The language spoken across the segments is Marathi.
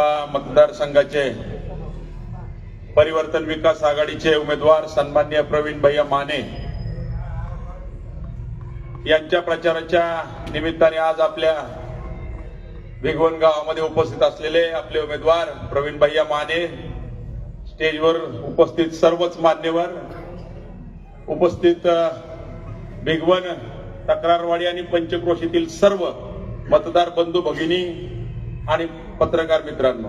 लोकसभा मतदारसंघाचे परिवर्तन विकास आघाडीचे उमेदवार सन्मान्य प्रवीण भैया माने यांच्या प्रचाराच्या निमित्ताने आज आपल्या भिगवण गावामध्ये उपस्थित असलेले आपले उमेदवार प्रवीण भैया माने स्टेजवर उपस्थित सर्वच मान्यवर उपस्थित अ, भिगवण तक्रारवाडी आणि पंचक्रोशीतील सर्व मतदार बंधू भगिनी आणि पत्रकार मित्रांनो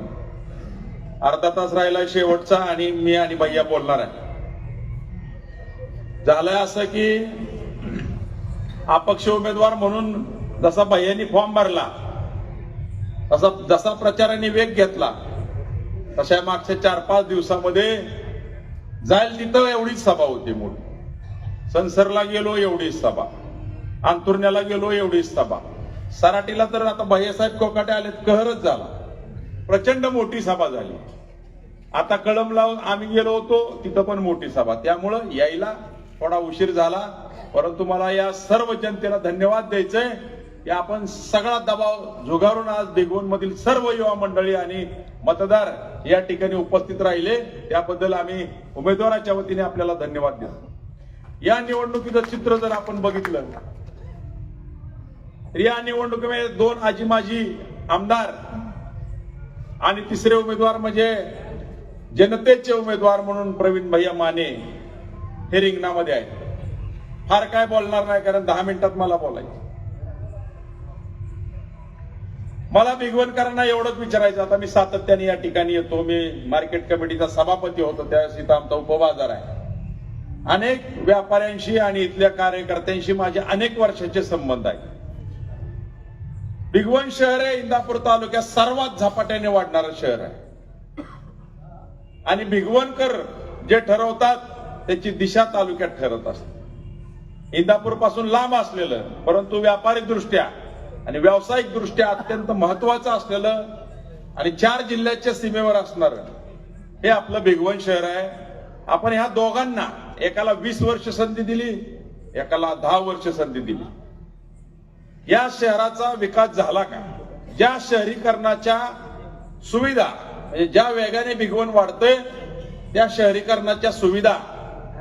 अर्धा तास राहिला शेवटचा आणि मी आणि भैया बोलणार आहे. झालंय असं की अपक्ष उमेदवार म्हणून जसा भैयानी फॉर्म भरला तसा जसा प्रचाराने वेग घेतला तशा मागच्या चार पाच दिवसामध्ये जाईल तिथं एवढीच सभा होती मोठी. संसरला गेलो एवढीच सभा. अंतुर्ण्याला गेलो एवढीच सभा. सराटीला तर आता भैयासाहेब कोकाटे आलेत कहरच झाला. प्रचंड मोठी सभा झाली. आता कळम लावून आम्ही गेलो होतो तिथं पण मोठी सभा. त्यामुळं यायला थोडा उशीर झाला. परंतु मला या सर्व जनतेला धन्यवाद द्यायचंय की आपण सगळा दबाव झुगारून आज बेगवण मधील सर्व युवा मंडळी आणि मतदार या ठिकाणी उपस्थित राहिले. त्याबद्दल आम्ही उमेदवाराच्या वतीने आपल्याला धन्यवाद देतो. या निवडणुकीचं चित्र जर आपण बघितलं तर या निवडणुकीमध्ये दोन आजी माजी आमदार आणि तिसरे उमेदवार म्हणजे जनतेचे उमेदवार म्हणून प्रवीण भैया माने हे रिंगणामध्ये आहेत. फार काय बोलणार नाही कारण दहा मिनिटात मला बोलायचं. मला भिगवणकरांना एवढंच विचारायचं आता मी सातत्याने या ठिकाणी येतो. मी मार्केट कमिटीचा सभापती होतो त्यावेळेस इथं आमचा उपबाजार आहे. अनेक व्यापाऱ्यांशी आणि इथल्या कार्यकर्त्यांशी माझे अनेक वर्षाचे संबंध आहेत. भिगवण शहर हे इंदापूर तालुक्यात सर्वात झपाट्याने वाढणारं शहर आहे. आणि भिगवणकर जे ठरवतात त्याची दिशा तालुक्यात ठरत असते. इंदापूरपासून लांब असलेलं परंतु व्यापारिक दृष्ट्या आणि व्यावसायिक दृष्ट्या अत्यंत महत्वाचं असलेलं आणि चार जिल्ह्याच्या सीमेवर असणार हे आपलं भिगवण शहर आहे. आपण ह्या दोघांना एकाला वीस वर्ष संधी दिली एकाला दहा वर्ष संधी दिली. या शहराचा विकास झाला का? ज्या शहरीकरणाच्या सुविधा म्हणजे ज्या वेगाने भिगवण वाढतंय त्या शहरीकरणाच्या सुविधा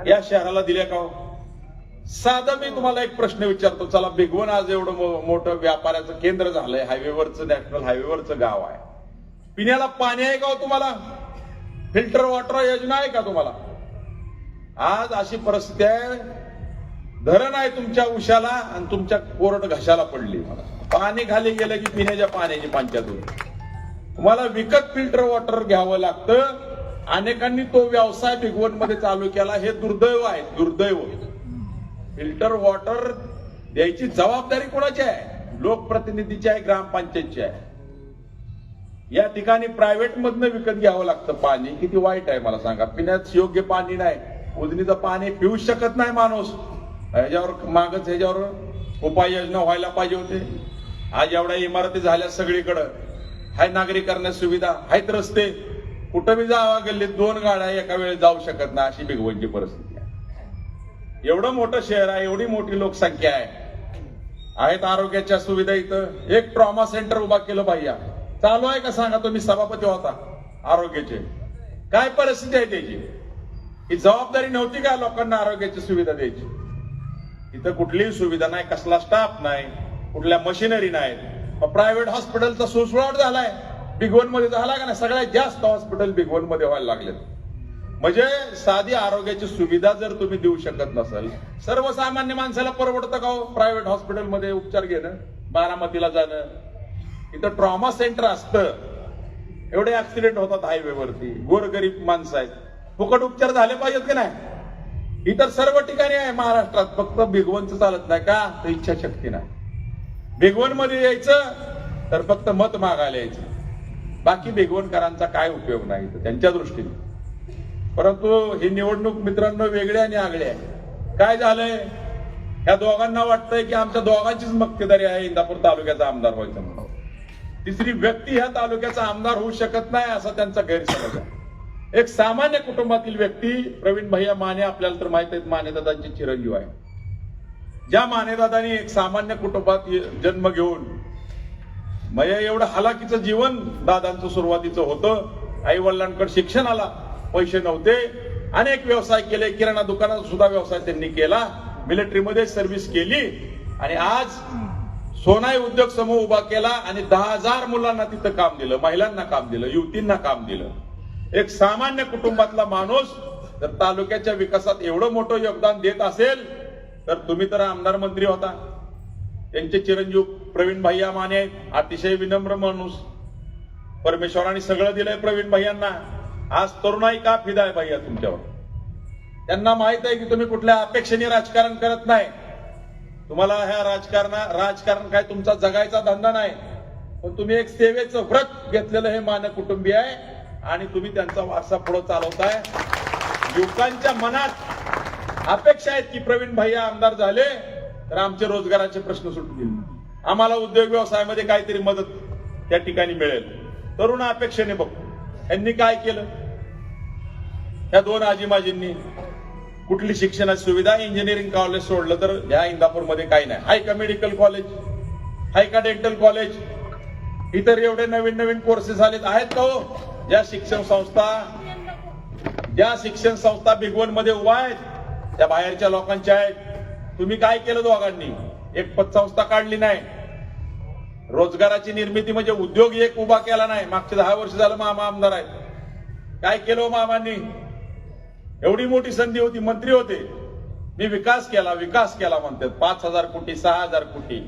या शहराला दिल्या का हो? साधा मी तुम्हाला एक प्रश्न विचारतो. चला भिगवण आज एवढं मो- मोठं व्यापाराचं केंद्र झालंय. हायवेवरचं नॅशनल हायवेवरचं गाव आहे. पिण्याला पाणी आहे का हो तुम्हाला? फिल्टर वॉटर योजना आहे का तुम्हाला? आज अशी परिस्थिती आहे धरण आहे तुमच्या उशाला आणि तुमच्या कोरड घशाला पडली मला. पाणी खाली गेलं की पिण्याच्या पाण्याची पंचायत तुम्हाला विकत फिल्टर वॉटर घ्यावं लागतं. अनेकांनी तो व्यवसाय भिगवणमध्ये चालू केला. हे दुर्दैव आहे दुर्दैव. फिल्टर वॉटर द्यायची जबाबदारी कोणाची आहे? लोकप्रतिनिधीची आहे ग्रामपंचायतची आहे. या ठिकाणी प्रायव्हेट मधनं विकत घ्यावं लागतं पाणी. किती वाईट आहे मला सांगा. पिण्यात योग्य पाणी नाही. उजनीचं पाणी पिऊ शकत नाही माणूस. ह्याच्यावर मागच ह्याच्यावर उपाययोजना व्हायला पाहिजे होते. आज एवढ्या इमारती झाल्या सगळीकडं. हाय नागरिकांना सुविधा आहेत रस्ते. कुठं बी जावा गल्लीत दोन गाड्या एका वेळेस जाऊ शकत नाही अशी बिगवणची परिस्थिती आहे. एवढं मोठं शहर आहे एवढी मोठी लोकसंख्या आहे. आहेत आरोग्याच्या सुविधा इथं. एक ट्रॉमा सेंटर उभा केलं पाहिजे चालू आहे का सांगा तुम्ही? सभापती होता. आरोग्याचे. काय परिस्थिती आहे त्याची? ही जबाबदारी नव्हती का लोकांना आरोग्याची सुविधा द्यायची? इथं कुठलीही सुविधा नाही कसला स्टाफ नाही कुठल्या मशिनरी नाहीत. प्रायव्हेट हॉस्पिटलचा सुळसुळाट झालाय. बिगवनमध्ये झाला का नाही? सगळ्यात जास्त हॉस्पिटल बिगवनमध्ये व्हायला लागले म्हणजे साधी आरोग्याची सुविधा जर तुम्ही देऊ शकत नसाल सर्वसामान्य माणसाला परवडतं का हो प्रायव्हेट हॉस्पिटलमध्ये उपचार घेणं बारामतीला जाणं? इथं ट्रॉमा सेंटर असतं. एवढे ऍक्सिडेंट होतात हायवेवरती गोरगरीब माणसं आहेत. फुकट उपचार झाले पाहिजेत की नाही? इतर सर्व ठिकाणी आहे महाराष्ट्रात. फक्त भिगवणचं चालत नाही का? तर इच्छाशक्ती नाही. भिगवणमध्ये यायचं तर फक्त मत मागायला यायचं. बाकी भिगवणकरांचा काय उपयोग नाही त्यांच्या दृष्टीने. परंतु ही निवडणूक मित्रांनो वेगळी आणि आगळी आहे. काय झालंय? ह्या दोघांना वाटतंय की आमच्या दोघांचीच मक्तेदारी आहे इंदापूर तालुक्याचा आमदार व्हायचं म्हणून. तिसरी व्यक्ती ह्या तालुक्याचा आमदार होऊ शकत नाही असा त्यांचा गैरसमज आहे. एक सामान्य कुटुंबातील व्यक्ती प्रवीण भैया माने आपल्याला तर माहीत आहेत मानेदादांचे चिरंजीव आहे. ज्या मानेदादांनी एक सामान्य कुटुंबात जन्म घेऊन म्हणजे एवढं हलाकीचं जीवन दादांचं सुरुवातीचं होतं. आई वडिलांकडे शिक्षणाला पैसे नव्हते. अनेक व्यवसाय केले किराणा दुकानात सुद्धा व्यवसाय त्यांनी केला. मिलिटरीमध्ये सर्व्हिस केली. आणि आज सोनाई उद्योग समूह उभा केला आणि दहा हजार मुलांना तिथं काम दिलं महिलांना काम दिलं युवतींना काम दिलं. एक सामान्य कुटुंबातला माणूस जर तालुक्याच्या विकासात एवढं मोठं योगदान देत असेल तर तुम्ही तर आमदार मंत्री होता. त्यांचे चिरंजीव प्रवीण भैया माने आहेत अतिशय विनम्र माणूस. परमेश्वराने सगळं दिलंय प्रवीण भैयांना. आज तरुणाई का फिदा आहे भैया तुमच्यावर? त्यांना माहीत आहे की तुम्ही कुठल्या अपेक्षेने राजकारण करत नाही. तुम्हाला ह्या राजकारणा राजकारण काय तुमचा जगायचा धंदा नाही. पण तुम्ही एक सेवेचं व्रत घेतलेलं हे मान कुटुंबीय आहे. आणि तुम्ही त्यांचा वारसा पुढे चालवताय. युवकांच्या मनात अपेक्षा आहेत की प्रवीण भैया आमदार झाले तर आमचे रोजगाराचे प्रश्न सुटतील. आम्हाला उद्योग व्यवसायामध्ये काहीतरी मदत त्या ठिकाणी मिळेल. तरुण अपेक्षेने बघ. यांनी काय केलं? या दोन आजीमाजींनी कुठली शिक्षणाची सुविधा इंजिनिअरिंग कॉलेज सोडलं तर या इंदापूरमध्ये काही नाही. आहे का मेडिकल कॉलेज आहे का डेंटल कॉलेज इतर एवढे नवीन नवीन कोर्सेस आलेत. आहेत का हो? ज्या शिक्षण संस्था ज्या शिक्षण संस्था भिगवणमध्ये उभा आहेत त्या बाहेरच्या लोकांच्या आहेत. तुम्ही काय केलं दोघांनी? एक पतसंस्था काढली नाही. रोजगाराची निर्मिती म्हणजे उद्योग एक उभा केला नाही. मागचे दहा वर्ष झालं मामा आमदार आहेत. काय केलं हो मामांनी? एवढी मोठी संधी होती मंत्री होते. मी विकास केला विकास केला म्हणतात. पाच हजार कोटी सहा हजार कोटी.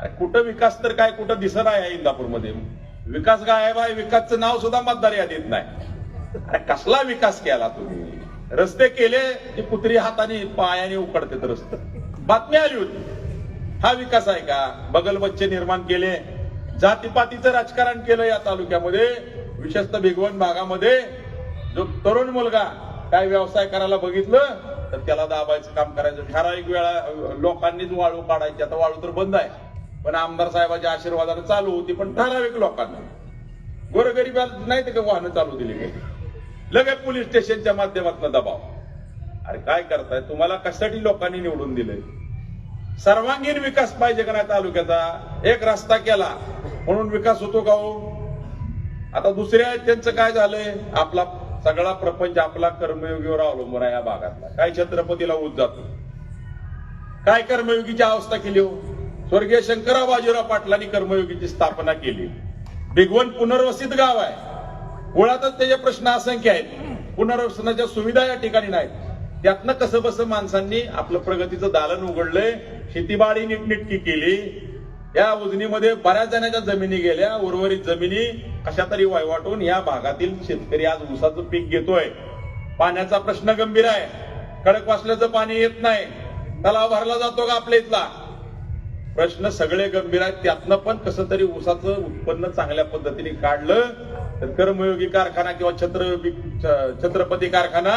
अरे कुठं विकास तर काय कुठं दिसत आहे इंदापूरमध्ये? विकास गायब आहे विकासचं नाव सुद्धा मतदार यादीत नाही. अरे कसला विकास केला तुम्ही? रस्ते केले की पुत्री हाताने पायाने उकडते रस्ते. बातमी आली होती. हा विकास आहे का? बगल बच्चे निर्माण केले. जातीपातीचं राजकारण केलं या तालुक्यामध्ये. विशेषतः भिगवण भागामध्ये. जो तरुण मुलगा काय व्यवसाय करायला बघितलं तर त्याला दाबायचं काम करायचं. ठराविक वेळा लोकांनीच वाळू काढायची. आता वाळू तर बंद आहे. पण आमदार साहेबाच्या आशीर्वादाने चालू होती पण ठराविक लोकांना. गोरगरीबात नाही ते का वाहनं चालू दिली काही लगेच पोलीस स्टेशनच्या माध्यमातून दबाव. अरे काय करताय? तुम्हाला कशासाठी लोकांनी निवडून दिलंय? सर्वांगीण विकास पाहिजे का नाही तालुक्याचा? एक रस्ता केला म्हणून विकास होतो का हो? आता दुसऱ्या त्यांचं काय झालंय? आपला सगळा प्रपंच आपला कर्मयोगीवर अवलंबून आहे या भागातला. काय छत्रपतीला ऊस जातो? काय कर्मयोगीची अवस्था केली हो? स्वर्गीय शंकरराव बाजीराव पाटलांनी कर्मयोगीची स्थापना केली. भिगवण पुनर्वसित गाव आहे. मुळातच त्याचे प्रश्न असंख्य आहेत. पुनर्वसनाच्या सुविधा या ठिकाणी नाहीत. त्यातनं कसं बसं माणसांनी आपलं प्रगतीचं दालन उघडलंय शेतीबाडी नीटनिटकी केली. या उजनीमध्ये बऱ्याच जणांच्या जमिनी गेल्या उर्वरित जमिनी कशा तरी वाटून या भागातील शेतकरी आज ऊसाचं पीक घेतोय. पाण्याचा प्रश्न गंभीर आहे. कडक वासल्याचं पाणी येत नाही. तलाव भरला जातो का आपल्या इथला? प्रश्न सगळे गंभीर आहेत. त्यातनं पण कसं तरी ऊसाचं उत्पन्न चांगल्या पद्धतीने काढलं तर कर्मयोगी कारखाना किंवा छत्रयोगी छ- छत्रपती कारखाना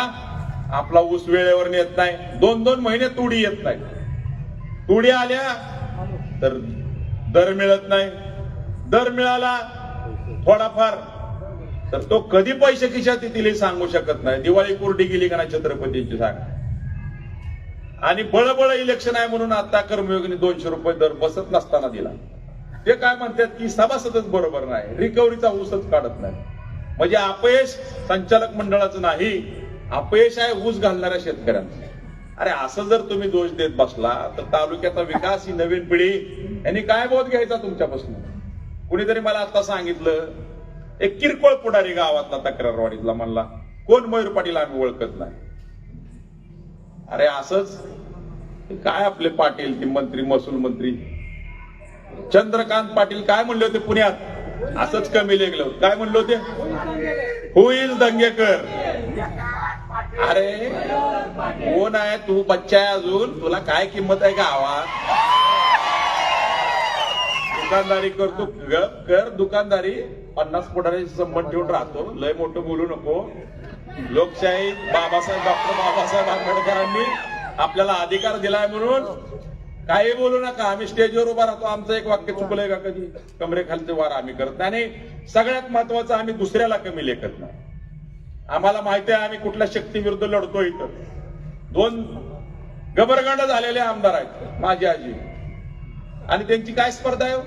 आपला ऊस वेळेवर नेत नाही. दोन दोन महिने तुडी येत नाही. तुडी आल्या तर दर मिळत नाही. दर मिळाला थोडाफार. तर तो कधी पैसे खिशात येतील हे सांगू शकत नाही. दिवाळी कोरडी गेली का नाही छत्रपतींची सांग. आणि बळबळ इलेक्शन आहे म्हणून आता कर्मयोगीने दोनशे रुपये दर बसत नसताना दिला. ते काय म्हणतात की सभासदच बरोबर नाही रिकव्हरीचा ऊसच काढत नाही. म्हणजे अपयश संचालक मंडळाचं नाही अपयश आहे ऊस घालणाऱ्या शेतकऱ्यांचं. अरे असं जर तुम्ही दोष देत बसला तर तालुक्याचा विकास ही नवीन पिढी यांनी काय बोध घ्यायचा तुमच्यापासून? कुणीतरी मला आता सांगितलं एक किरकोळ पुढारी गावातला तक्रारवाडीतला म्हणला कोण मयूर पाटील आम्ही ओळखत नाही. अरे असंच? काय आपले पाटील ते मंत्री महसूल मंत्री? चंद्रकांत पाटील काय म्हणले होते पुण्यात? असंच कमी लेखलं काय म्हणले होते? होईल दंगेकर? अरे कोण आहे तू बच्चा आहे अजून? तुला काय किंमत आहे का आवाज दुकानदारी करतो कर दुकानदारी. पन्नास फुटाने संबंध ठेवून राहतो. लय मोठं बोलू नको. लोकशाही बाबासाहेब डॉक्टर बाबासाहेब आंबेडकरांनी आपल्याला अधिकार दिलाय म्हणून काही बोलू नका. आम्ही स्टेजवर उभा राहतो. आमचं एक वाक्य चुकलंय का कधी? कमरेखालचे वार आम्ही करत नाही. आणि सगळ्यात महत्वाचं आम्ही दुसऱ्याला कमी लेखत नाही. आम्हाला माहिती आहे आम्ही कुठल्या शक्ती विरुद्ध लढतो इथं. दोन गबरगंड झालेले आमदार आहेत माझी आजी. आणि त्यांची काय स्पर्धा आहे हो?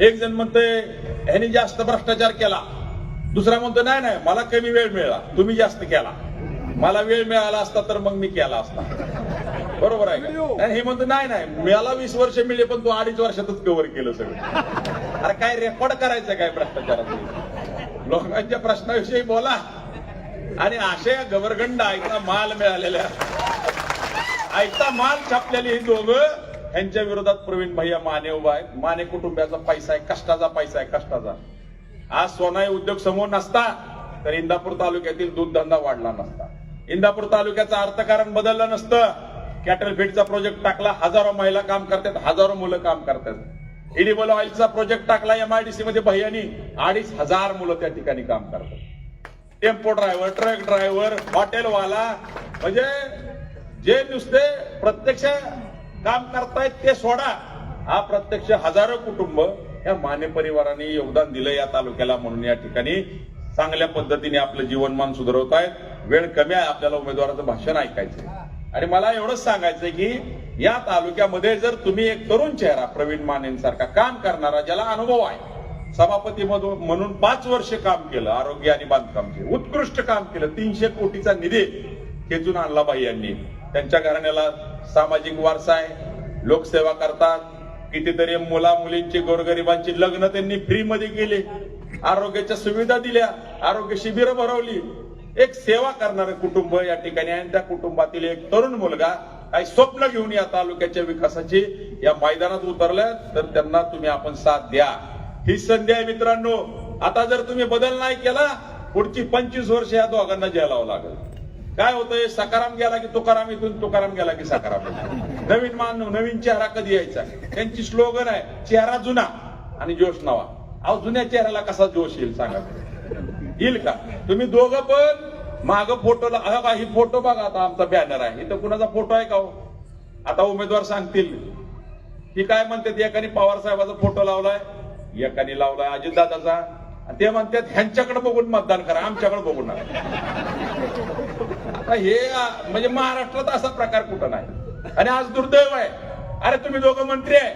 एक जण म्हणतोय ह्यानी जास्त भ्रष्टाचार केला. दुसरा म्हणतो नाही नाही मला कमी वेळ मिळाला. तुम्ही जास्त केला. मला वेळ मिळाला असता तर मग मी केला असता. बरोबर आहे हे म्हणतो नाही नाही मला वीस वर्ष मिळले पण तू अडीच वर्षातच कव्हर केलं सगळं. अरे काय रेकॉर्ड करायचं काय भ्रष्टाचारात लोकांच्या प्रश्नाविषयी बोला. आणि अशा गवरगंड ऐकता माल मिळालेल्या ऐकता माल छापलेली ही दोघं यांच्या विरोधात प्रवीण भैया माने उभा आहेत. माने कुटुंबाचा पैसा आहे कष्टाचा पैसा आहे कष्टाचा. आज सोनाई उद्योग समोर नसता तर इंदापूर तालुक्यातील दूध धंदा वाढला नसता. इंदापूर तालुक्याचं अर्थकारण बदललं नसतं. कॅटल फीडचा प्रोजेक्ट टाकला हजारो महिला काम करतात हजारो मुलं काम करतात. इडिबल ऑइलचा प्रोजेक्ट टाकला एमआयडीसी मध्ये भैयानी अडीच हजार मुलं त्या ठिकाणी काम करतात. टेम्पो ड्रायव्हर ट्रक ड्रायव्हर हॉटेलवाला म्हणजे जे नुसते प्रत्यक्ष काम करतायत ते सोडा. हा प्रत्यक्ष हजारो कुटुंब या माने परिवाराने योगदान दिलं या तालुक्याला म्हणून या ठिकाणी. चांगल्या पद्धतीने आपलं जीवनमान सुधारवत आहेत. वेळ कमी आहे आपल्याला उमेदवाराचं भाषण ऐकायचं आणि मला एवढंच सांगायचंय की या तालुक्यामध्ये जर तुम्ही एक तरुण चेहरा प्रवीण मानेंसारखा काम करणारा ज्याला अनुभव आहे सभापती म्हणून पाच वर्ष काम केलं आरोग्य आणि बांधकाम केलं उत्कृष्ट काम केलं तीनशे कोटीचा निधी खेचून आणला बाई यांनी. त्यांच्या घराण्याला सामाजिक वारसा आहे लोकसेवा करतात कितीतरी मुला मुलींची गोरगरिबांची लग्न त्यांनी फ्री मध्ये केले. आरोग्याच्या सुविधा दिल्या. आरोग्य शिबिरं भरवली. एक सेवा करणारं कुटुंब या ठिकाणी आणि त्या कुटुंबातील एक तरुण मुलगा काही स्वप्न घेऊन या तालुक्याच्या विकासाची या मैदानात उतरल्या. तर त्यांना तुम्ही आपण साथ द्या. ही संधी आहे मित्रांनो. आता जर तुम्ही बदल नाही केला पुढची पंचवीस वर्ष या दोघांना जेलावं लागेल. काय होतंय? सकाराम गेला की तुकाराम इथून तुकाराम गेला की सकाराम नवीन मानव नवीन चेहरा कधी यायचा? त्यांची स्लोगन आहे चेहरा जुना आणि जोश नवा. अहो जुन्या चेहऱ्याला कसा जोश येईल सांगा येईल का? तुम्ही दोघं पण माग फोटोला अह का ही फोटो बघा आता आमचा बॅनर आहे. इथं कुणाचा फोटो आहे का हो? आता उमेदवार सांगतील. की काय म्हणतात एकाने पवार साहेबाचा फोटो लावलाय एकाने लावलाय अजितदादाचा ते म्हणतात ह्यांच्याकडे बघून मतदान करा आमच्याकडे बघून नका. आता हे म्हणजे महाराष्ट्रात असा प्रकार कुठं नाही. आणि आज दुर्दैव आहे. अरे तुम्ही दोघं मंत्री आहे.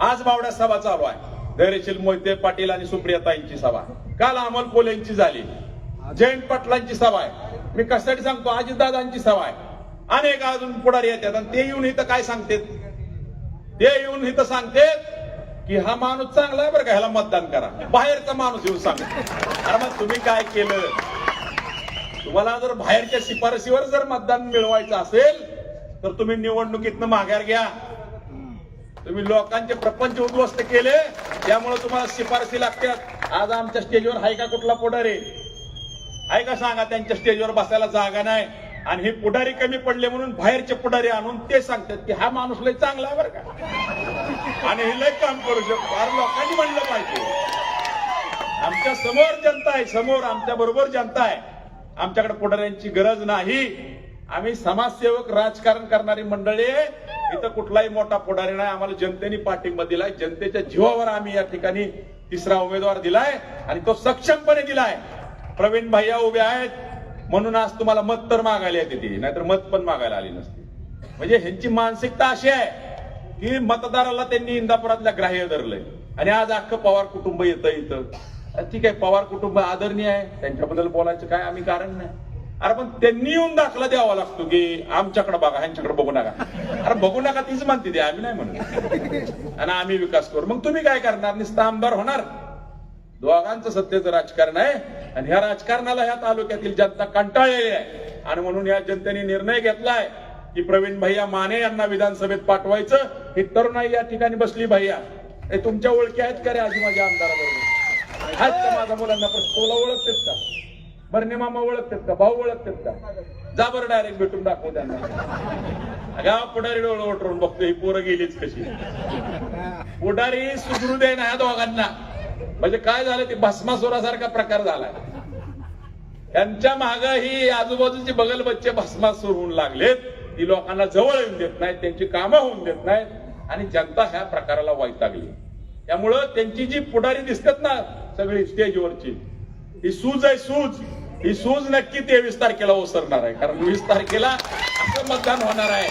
आज बावड्या सभा चालू आहे. धैर्यशील मोहिते पाटील आणि सुप्रियाताईंची सभा. काल अमोल कोलेंची झाली. जयंत पाटलांची सभा आहे. मी कशासाठी सांगतो? अजितदादांची सभा आहे. अनेक अजून पुढारी येतात. आणि ते येऊन इथं काय सांगतात? ते येऊन इथं सांगतात की हा माणूस चांगला आहे बरं का. ह्याला मतदान करा. बाहेरचा माणूस येऊन सांगतो. अरे मग तुम्ही काय केलं? तुम्हाला जर बाहेरच्या शिफारशीवर जर मतदान मिळवायचं असेल तर तुम्ही निवडणुकीतनं माघार घ्या. तुम्ही लोकांचे प्रपंच उद्ध्वस्त केले त्यामुळे तुम्हाला शिफारशी लागतात. आज आमच्या स्टेजवर हाय का कुठला पुढारी? आहे का सांगा त्यांच्या स्टेजवर बसायला जागा नाही? आणि हे पुढारी कमी पडले म्हणून बाहेरचे पुढारी आणून ते सांगतात की हा माणूस लय चांगला आहे बरं का. आणि हे लय काम करू शकतो. फार लोकांनी म्हणलं पाहिजे. आमच्यासमोर जनता आहे समोर आमच्या बरोबर जनता आहे. आमच्याकडे पुढाऱ्यांची गरज नाही. आम्ही समाजसेवक राजकारण करणारी मंडळी इथं कुठलाही मोठा पुढारी नाही. आम्हाला जनतेने पाठिंबा दिलाय. जनतेच्या जीवावर आम्ही या ठिकाणी तिसरा उमेदवार दिलाय आणि तो सक्षमपणे दिलाय. प्रवीण भैया उभे आहेत. म्हणून आज तुम्हाला मत तर मागायला येते ती. नाहीतर मत पण मागायला आली नसते. म्हणजे ह्यांची मानसिकता अशी आहे की मतदाराला त्यांनी इंदापुरातल्या ग्राह्य धरलंय. आणि आज अख्खं पवार कुटुंब येतं इथं. ठीक आहे पवार कुटुंब आदरणीय आहे. त्यांच्याबद्दल बोलायचं काय आम्ही कारण नाही. अरे पण त्यांनी येऊन दाखला द्यावा लागतो की आमच्याकडे बघा ह्यांच्याकडे बघू नका. अरे बघू नका तीच म्हणते ते आम्ही नाही म्हणत. आणि आम्ही विकास करू. मग तुम्ही काय करणार? नुसतं आमदार होणार. दोघांचं सत्तेचं राजकारण आहे. आणि ह्या राजकारणाला ह्या तालुक्यातील जनता कंटाळलेली आहे. आणि म्हणून या जनतेने निर्णय घेतलाय की प्रवीण भैया माने यांना विधानसभेत पाठवायचं. ही तरुणाई या ठिकाणी बसली भैया. हे तुमच्या ओळखी आहेत का रे आजी माझ्या आमदाराबरोबर? आहेत का माझ्या मुलांना पण तुला ओळखतेत का? बरणे मामा ओळखतेत का? भाऊ ओळखतात का? जा बरं डायरेक्ट भेटून दाखव त्यांना. अगा पुढारी डोळ ओटरून बघतो ही पोरं गेलीच कशी? पुढारी सुधरू दे ना ह्या दोघांना. म्हणजे काय झालं? ते भस्मासुरासारखा प्रकार झालाय. त्यांच्या माग ही आजूबाजूची बगल बच्चे भस्मासूर होऊन लागलेत. ती लोकांना जवळ येऊन देत नाहीत. त्यांची कामं होऊन देत नाहीत. आणि जनता ह्या प्रकाराला वैतागली. त्यामुळं त्यांची जी पुढारी दिसतात ना सगळी स्टेजवरची ही सूज आहे सूज. ही सूज नक्की तेवीस तारखेला ओसरणार आहे. कारण वीस तारखेला असं मतदान होणार आहे.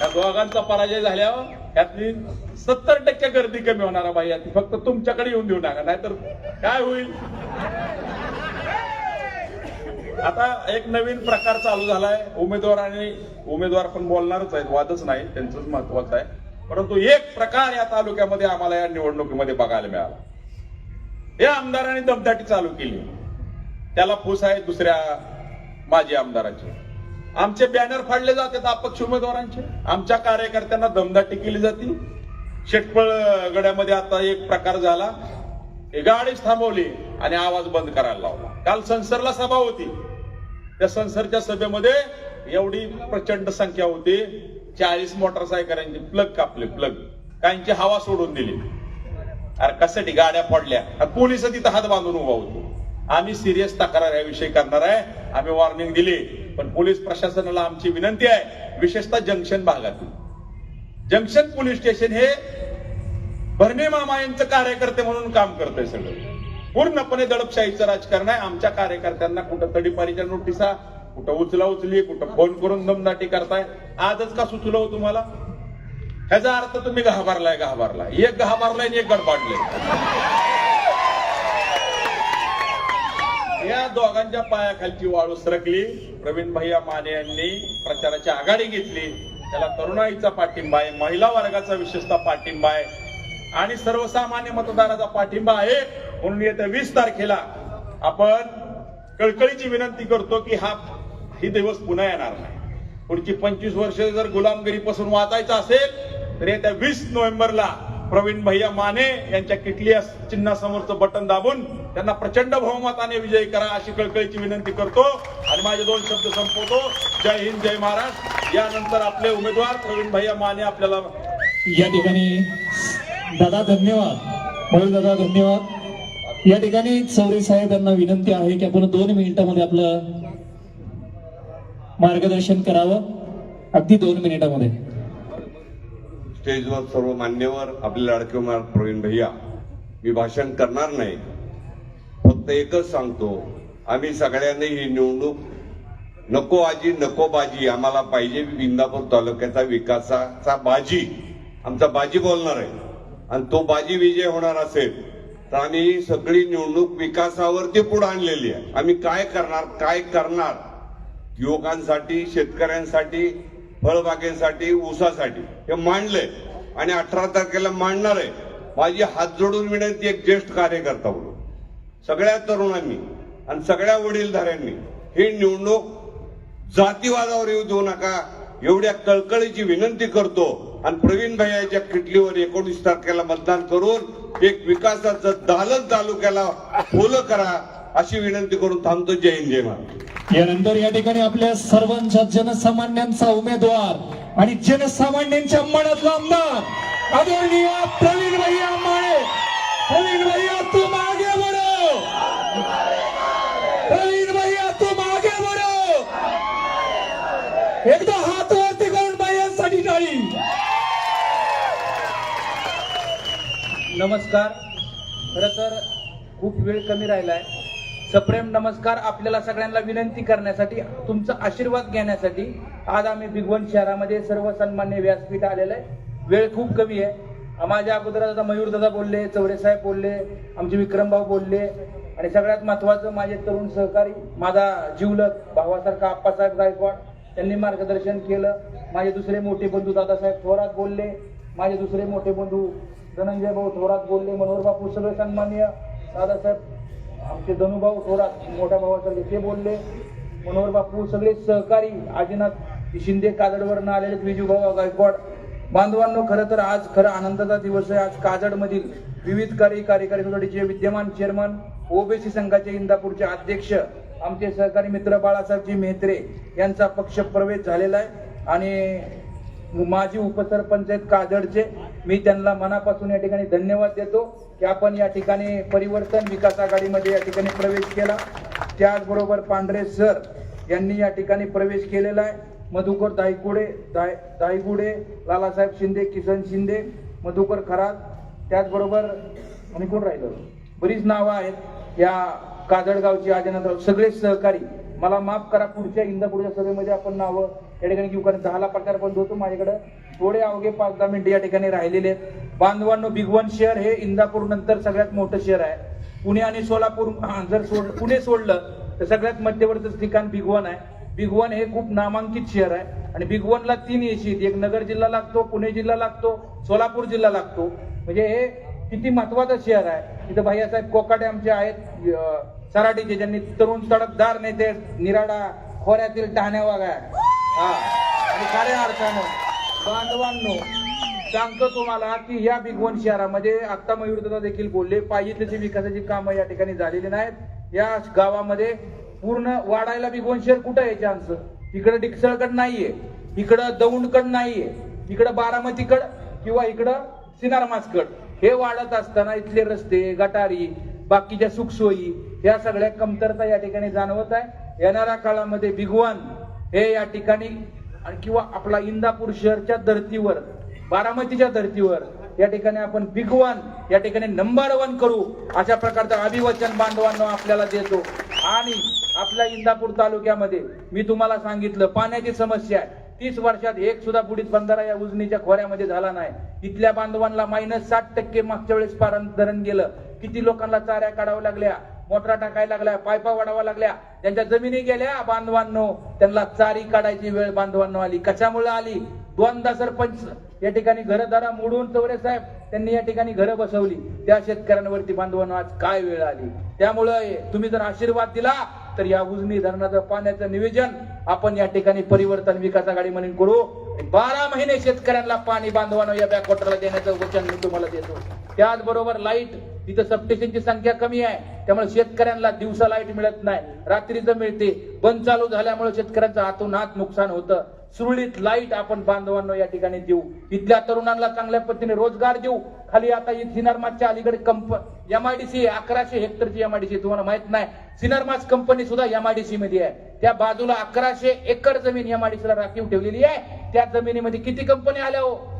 या दोघांचा पराजय झाल्यावर यातली सत्तर टक्के गर्दी कमी होणार आहे बाई. यातली फक्त तुमच्याकडे येऊन देऊ नका. नाहीतर काय होईल? आता एक नवीन प्रकार चालू झालाय. उमेदवार आणि उमेदवार पण बोलणारच आहेत. वादच नाही. त्यांचंच महत्वाचं आहे. परंतु एक प्रकार या तालुक्यामध्ये आम्हाला या निवडणुकीमध्ये बघायला मिळाला. या आमदारांनी दमदाटी चालू केली. त्याला फूस आहे दुसऱ्या माजी आमदाराचे. आमचे बॅनर फाडले जातात अपक्ष उमेदवारांचे. आमच्या कार्यकर्त्यांना दमदाटी केली जाते. शेटपळ गड्यामध्ये आता एक प्रकार झाला. गाडीच थांबवली आणि आवाज बंद करायला लावला. काल संसरला सभा होती. त्या संसरच्या सभेमध्ये एवढी प्रचंड संख्या होती. चाळीस मोटरसायकलांची प्लग कापले प्लग काहींची हवा सोडून दिली. अरे कशासाठी? गाड्या पडल्या. आणि पोलीस तिथं हात बांधून उभा होतो. आम्ही सिरियस तक्रार याविषयी करणार आहे. आम्ही वॉर्निंग दिली. पण पोलीस प्रशासनाला आमची विनंती आहे विशेषतः जंक्शन भागातील जंक्शन पोलीस स्टेशन हे भरणे मामा यांचं कार्यकर्ते म्हणून काम करतंय सगळं. पूर्णपणे दडपशाहीचं राजकारण आहे. आमच्या कार्यकर्त्यांना कुठं तडीपारीच्या नोटिसा कुठं उचला उचली कुठं फोन करून दमदाटी करताय. आजच का सुचलं हो तुम्हाला? ह्याचा अर्थ तुम्ही घाबरलाय घाबरलाय. एक घाबरलाय आणि एक गडपाडलंय या दोघांच्या पायाखालची वाळू सरकली. प्रवीण भैया माने यांनी प्रचाराची आघाडी घेतली. त्याला तरुणाईचा पाठिंबा आहे महिला वर्गाचा विशेषतः पाठिंबा आहे. आणि सर्वसामान्य मतदाराचा पाठिंबा आहे. म्हणून येत्या वीस तारखेला आपण कळकळीची विनंती करतो की हा ही दिवस पुन्हा येणार नाही. पुढची पंचवीस वर्ष जर गुलामगिरीपासून वाचायचं असेल तर येत्या वीस नोव्हेंबरला प्रवीण भैया माने यांच्या किटलिया चिन्हासमोरचं बटन दाबून त्यांना प्रचंड बहुमताने विजयी करा अशी कळकळीची विनंती करतो. आणि माझे दोन शब्द संपवतो. जय हिंद जय महाराष्ट्र. यानंतर आपले उमेदवार प्रवीण भैया माने आपल्याला या ठिकाणी दादा धन्यवाद. मयूर दादा धन्यवाद. या ठिकाणी चौरे साहेब यांना विनंती आहे की आपण दोन मिनिटांमध्ये आपलं मार्गदर्शन करावं. अगदी दोन मिनिटामध्ये. स्टेजवर सर्व मान्यवर आपले लाडके उमेदवार प्रवीण भैया मी भाषण करणार नाही. फक्त एकच सांगतो आम्ही सगळ्यांनी ही निवडणूक नको आजी नको बाजी आम्हाला पाहिजे इंदापूर तालुक्याचा विकासाचा बाजी. आमचा बाजी बोलणार आहे. आणि तो बाजी विजय होणार असेल तर आम्ही ही सगळी निवडणूक विकासावरती पुढे आणलेली आहे. आम्ही काय करणार काय करणार? युवकांसाठी शेतकऱ्यांसाठी फळबागेसाठी ऊसासाठी. हे मांडलंय. आणि अठरा तारखेला मांडणार आहे. माझी हात जोडून विनंती एक ज्येष्ठ कार्यकर्ता म्हणून. सगळ्या तरुणांनी आणि सगळ्या वडीलधाऱ्यांनी ही निवडणूक जातीवादावर येऊ देऊ नका. एवढ्या कळकळीची विनंती करतो. आणि प्रवीण भैयाच्या किटलीवर एकोणीस तारखेला मतदान करून एक विकासाचं दालन तालुक्याला फुलं करा. अशी विनंती करून थांबतो. जय हिंद जय महाराज. यानंतर या ठिकाणी आपल्या सर्वांच्या जनसामान्यांचा उमेदवार आणि जनसामान्यांच्या मनातला आमदार आदरणीय प्रवीण भैया माळे प्रवीण भैया तू मागे बढो प्रवीण भैया तू मागे बढो एकदा हात वरती करून भैयांसाठी टाळी. नमस्कार. खर तर खूप वेळ कमी राहिलाय. सप्रेम नमस्कार आपल्याला सगळ्यांना विनंती करण्यासाठी तुमचा आशीर्वाद घेण्यासाठी आज आम्ही भिगवण शहरामध्ये सर्व सन्मान्य व्यासपीठ आलेलं आहे. वेळ खूप कमी आहे. माझ्या अगोदर दादा मयूर दादा बोलले चौरे साहेब बोलले आमचे विक्रमभाऊ बोलले आणि सगळ्यात महत्वाचं माझे तरुण सहकारी माझा जीवलक भावासारखा आप्पासाहेब गायकवाड त्यांनी मार्गदर्शन केलं. माझे दुसरे मोठे बंधू दादासाहेब थोरात बोलले माझे दुसरे मोठे बंधू धनंजय भाऊ थोरात बोलले मनोहर बापू सगळे सन्मान्य दादासाहेब आमचे धनुभाऊ थोरात मोठ्या भावासारखे ते बोलले. मनोहर बापू सगळे सहकारी आजीनाथ शिंदे काजडवरनं आलेले विजूभाऊ गायकवाड. बांधवांनो खरं तर आज खरं आनंदाचा दिवस आहे. आज काजडमधील विविध कार्य कार्यकारी समितीचे विद्यमान चेअरमन ओबीसी संघाचे इंदापूरचे अध्यक्ष आमचे सहकारी मित्र बाळासाहेबजी मेहत्रे यांचा पक्ष प्रवेश झालेला आहे. आणि माजी उपसरपंच आहेत काजडचे. मी त्यांना मनापासून या ठिकाणी धन्यवाद देतो की आपण या ठिकाणी परिवर्तन विकास आघाडीमध्ये या ठिकाणी प्रवेश केला. त्याचबरोबर पांढरे सर यांनी या ठिकाणी प्रवेश केलेला आहे. मधुकर दायकुडे दाय दायगुडे लालासाहेब शिंदे किसन शिंदे मधुकर खरात. त्याचबरोबर आणि कोण राहिलं? बरीच नावं आहेत या काजळगावची आजनंतर सगळे सहकारी. मला माफ करा पुढच्या इंदापूरच्या सभेमध्ये आपण नावं या ठिकाणी घेऊ दहाला प्रकार बंद होतो माझ्याकडे. थोडे अवघे पाच दहा मिनिटं या ठिकाणी राहिलेले आहेत. बांधवांनो बिगवन शहर हे इंदापूर नंतर सगळ्यात मोठं शहर आहे. पुणे आणि सोलापूर जर सोड पुणे सोडलं तर सगळ्यात मध्यवर्ती ठिकाण बिगवन आहे. बिगवन हे खूप नामांकित शहर आहे. आणि बिगवनला तीन एशी एक नगर जिल्हा लागतो पुणे जिल्हा लागतो सोलापूर जिल्हा लागतो. म्हणजे हे किती महत्वाचं शहर आहे. इथं भैयासाहेब कोकाटे आमचे आहेत सराटीचे ज्यांनी तरुण तडकदार नेते निराडा खोऱ्यातील टहाण्या वागाय हा. आणि खऱ्या अर्थानं बांधवांनो सांगतो तुम्हाला की या बिगवन शहरामध्ये आत्ता मयुरदा देखील बोलले पाहिजे तशी विकासाची कामं या ठिकाणी झालेली नाहीत. या गावामध्ये पूर्ण वाढायला बिगवन शहर कुठं आहे चान्स इकडं डिक्सळकड नाहीये इकडं दौंडकड नाहीये इकडं बारामतीकड किंवा इकडं सिनारमासकड. हे वाढत असताना इथले रस्ते गटारी बाकीच्या सुखसोयी या सगळ्या कमतरता या ठिकाणी जाणवत आहे. येणाऱ्या काळामध्ये बिगवन हे या ठिकाणी किंवा आपला इंदापूर शहरच्या धर्तीवर बारामतीच्या धर्तीवर या ठिकाणी आपण बिगवन या ठिकाणी नंबर वन करू अशा प्रकारचं अभिवचन बांधवांना आपल्याला देतो. आणि आपल्या इंदापूर तालुक्यामध्ये मी तुम्हाला सांगितलं पाण्याची समस्या आहे. तीस वर्षात एक सुद्धा बुडीत बंधारा या उजनीच्या खोऱ्यामध्ये झाला नाही. इथल्या बांधवांना मायनस साठ टक्के मागच्या वेळेस पारण धरण गेलं किती लोकांना चाऱ्या काढावं लागल्या? मोटरा टाकायला लागल्या पायपा वाढावा लागल्या. त्यांच्या जमिनी गेल्या बांधवांनो. त्यांना चारी काढायची वेळ बांधवांनो आली. कशामुळे आली? दोनदा सरपंच या ठिकाणी घरदारा मोडून चौरे साहेब त्यांनी या ठिकाणी घरं बसवली. त्या शेतकऱ्यांवरती बांधवांनो आज काय वेळ आली? त्यामुळे तुम्ही जर आशीर्वाद दिला तर या उजनी धरणाचं पाण्याचं नियोजन आपण या ठिकाणी परिवर्तन विकास आघाडी म्हणून करू. बारा महिने शेतकऱ्यांना पाणी बांधवानं या बॅकवॉटरला देण्याचं वचन मी तुम्हाला देतो. त्याचबरोबर लाइट तिथं सबस्टेशनची संख्या कमी आहे. त्यामुळे शेतकऱ्यांना दिवसा लाइट मिळत नाही. रात्रीचं मिळते. बंद चालू झाल्यामुळे शेतकऱ्यांचं हातून हात नुकसान होतं. सुरळीत लाइट आपण बांधवांना या ठिकाणी देऊ. इथल्या तरुणांना चांगल्या पद्धतीने रोजगार देऊ. खाली आता सिनरमाच्या अलीकडे कंप एमआयडीसी अकराशे हेक्टरची एमआयडीसी तुम्हाला माहीत नाही. सिनरमाच कंपनी सुद्धा एमआयडीसी मध्ये आहे. त्या बाजूला अकराशे एकर जमीन एमआयडीसीला राखीव ठेवलेली आहे. त्या जमिनीमध्ये किती कंपनी आल्या हो?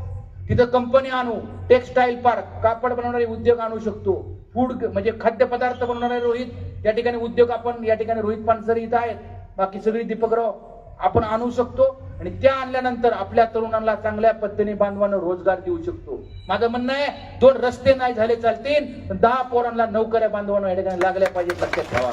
तिथं कंपनी आणू टेक्सटाईल पार्क कापड बनवणारे उद्योग आणू शकतो. फूड म्हणजे खाद्यपदार्थ बनवणारे रोहित या ठिकाणी उद्योग आपण या ठिकाणी रोहित पानसरे इथं आहेत. बाकी सगळी दीपकराव आपण आणू शकतो. आणि त्या आणल्यानंतर आपल्या तरुणांना चांगल्या पद्धतीने बांधवांना रोजगार देऊ शकतो. माझं म्हणणं आहे दोन रस्ते नाही झाले चालतील पण दहा पोरांना नोकऱ्या बांधवांना या ठिकाणी लागल्या पाहिजे लक्षात ठेवा.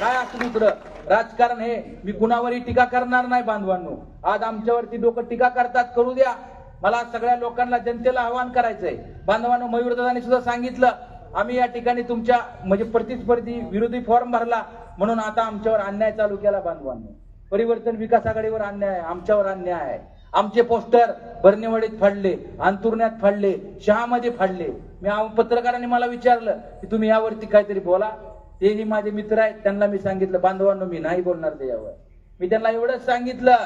काय असं दुसरं राजकारण हे मी कुणावरही टीका करणार नाही बांधवांनो. आज आमच्यावरती लोक टीका करतात करू द्या. मला सगळ्या लोकांना जनतेला आवाहन करायचंय. बांधवांनो मयूरदादांनी सुद्धा सांगितलं आम्ही या ठिकाणी तुमच्या म्हणजे प्रतिस्पर्धी विरोधी फॉर्म भरला. म्हणून आता आमच्यावर अन्याय चालू केला बांधवांनो. परिवर्तन विकास आघाडीवर अन्याय आहे आमच्यावर अन्याय आहे. आमचे पोस्टर भरणेवाडीत फाडले अंतुर्ण्यात फाडले शहामध्ये फाडले. मी पत्रकारांनी मला विचारलं की तुम्ही यावरती काहीतरी बोला. तेही माझे मित्र आहेत त्यांना मी सांगितलं बांधवांनो मी नाही बोलणार त्याच्यावर. मी त्यांना एवढंच सांगितलं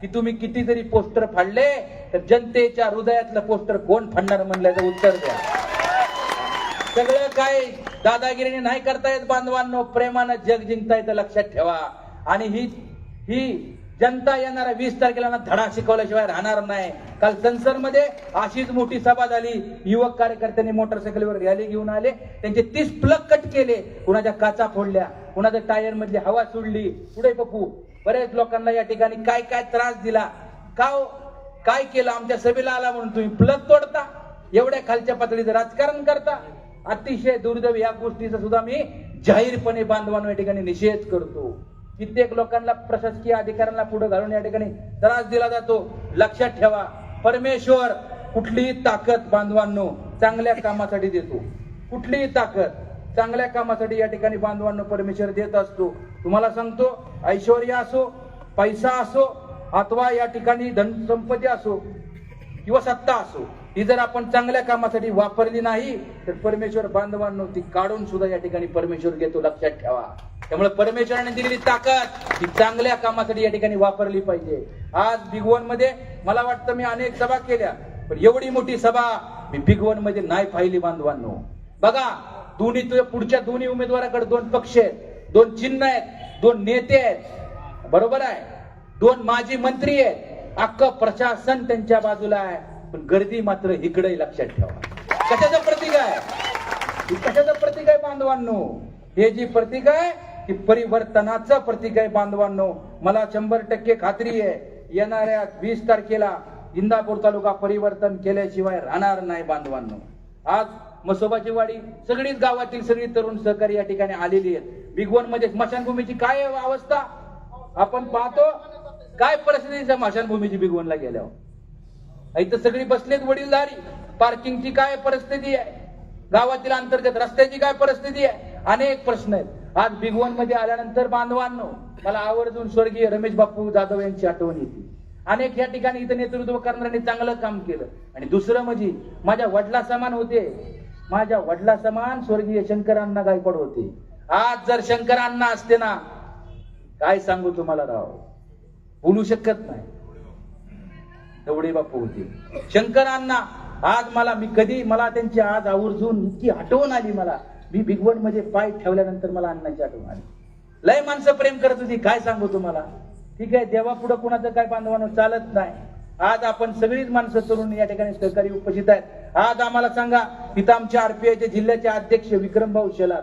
की तुम्ही किती जरी पोस्टर फाडले तर जनतेच्या हृदयातलं पोस्टर कोण फाडणार म्हणल्याचं उत्तर द्या. सगळं काय दादागिरीने नाही करता येत बांधवांनो प्रेमानं जग जिंकता येतं लक्षात ठेवा. आणि ही ही जनता येणाऱ्या वीस तारखेला ना धडा शिकवल्याशिवाय राहणार नाही. काल संसदमध्ये अशीच मोठी सभा झाली. युवक कार्यकर्त्यांनी मोटरसायकलवर रॅली घेऊन आले. त्यांचे तीस प्लग कट केले. कुणाच्या काचा फोडल्या कुणाच्या टायर मधली हवा सोडली. पुढे पप्पू बरेच लोकांना या ठिकाणी काय काय त्रास दिला. का हो? काय केलं आमच्या सभेला आला म्हणून तुम्ही प्लग तोडता? एवढ्या खालच्या पातळीचं राजकारण करता? अतिशय दुर्दैव या गोष्टीचा सुद्धा मी जाहीरपणे बांधवांना या ठिकाणी निषेध करतो. कित्येक लोकांना प्रशासकीय अधिकाऱ्यांना पुढे घालून या ठिकाणी त्रास दिला जातो. लक्षात ठेवा परमेश्वर कुठलीही ताकद बांधवांनो चांगल्या कामासाठी देतो. कुठलीही ताकद चांगल्या कामासाठी या ठिकाणी बांधवांना परमेश्वर देत असतो. तुम्हाला सांगतो ऐश्वर्य असो पैसा असो अथवा या ठिकाणी धनसंपत्ती असो किंवा सत्ता असो ही जर आपण चांगल्या कामासाठी वापरली नाही तर परमेश्वर बांधवांनो ती काढून सुद्धा या ठिकाणी परमेश्वर घेतो. लक्षात ठेवा. त्यामुळे परमेश्वराने दिलेली ताकद ही चांगल्या कामासाठी या ठिकाणी वापरली पाहिजे. आज बिगवनमध्ये मला वाटतं मी अनेक सभा केल्या पण एवढी मोठी सभा मी बिगवनमध्ये नाही पाहिली बांधवांनो. बघा दोन्ही तुझ्या पुढच्या दोन्ही उमेदवाराकडे दोन पक्ष आहेत. दोन चिन्ह आहेत दोन नेते आहेत. बरोबर आहे? दोन माजी मंत्री आहेत. अख्खं प्रशासन त्यांच्या बाजूला आहे. पण गर्दी मात्र इकडे लक्षात ठेवा. कशाचं प्रतीक आहे? कशाचं प्रतीक आहे बांधवांनो? हे जी प्रतीक आहे ती परिवर्तनाचं प्रतीक आहे बांधवांनो. मला शंभर टक्के खात्री आहे येणाऱ्या वीस तारखेला इंदापूर तालुका परिवर्तन केल्याशिवाय राहणार नाही बांधवांनो. आज मसोबाची वाडी सगळीच गावातील सगळी तरुण सहकारी या ठिकाणी आलेली आहेत. बिगवनमध्ये स्मशानभूमीची काय अवस्था? आपण पाहतो काय परिस्थिती स्मशानभूमीची बिगवनला गेल्यावर? इथं सगळी बसलेत वडीलधारी. पार्किंगची काय परिस्थिती आहे? गावातील अंतर्गत रस्त्याची काय परिस्थिती आहे? अनेक प्रश्न आहेत. आज बिगवनमध्ये आल्यानंतर बांधवांनो मला आवर्जून स्वर्गीय रमेश बापू जाधव यांची आठवण येते. अनेक या ठिकाणी इथं नेतृत्व करणाऱ्यांनी चांगलं काम केलं. आणि दुसरं म्हणजे माझ्या वडिला समान होते. माझ्या वडिला समान स्वर्गीय शंकरांना गायकवाड होते. आज जर शंकरांना असते ना काय सांगू तुम्हाला राव? बोलू शकत नाही. तेवढे बापू होते. शंकरांना आज मला मी कधी मला त्यांची आज आवर्जून इतकी आठवण आली मला. मी बिगवडमध्ये पाय ठेवल्यानंतर मला अण्णाची आठवण आली. लय माणसं प्रेम करत होती काय सांगू तुम्हाला? ठीक आहे देवा पुढे कुणाचं काय बांधवानं चालत नाही. आज आपण सगळीच माणसं तरुण या ठिकाणी सहकारी उपस्थित आहेत. आज आम्हाला सांगा इथं आमच्या आरपीआयचे जिल्ह्याचे अध्यक्ष विक्रमभाऊ शेलार.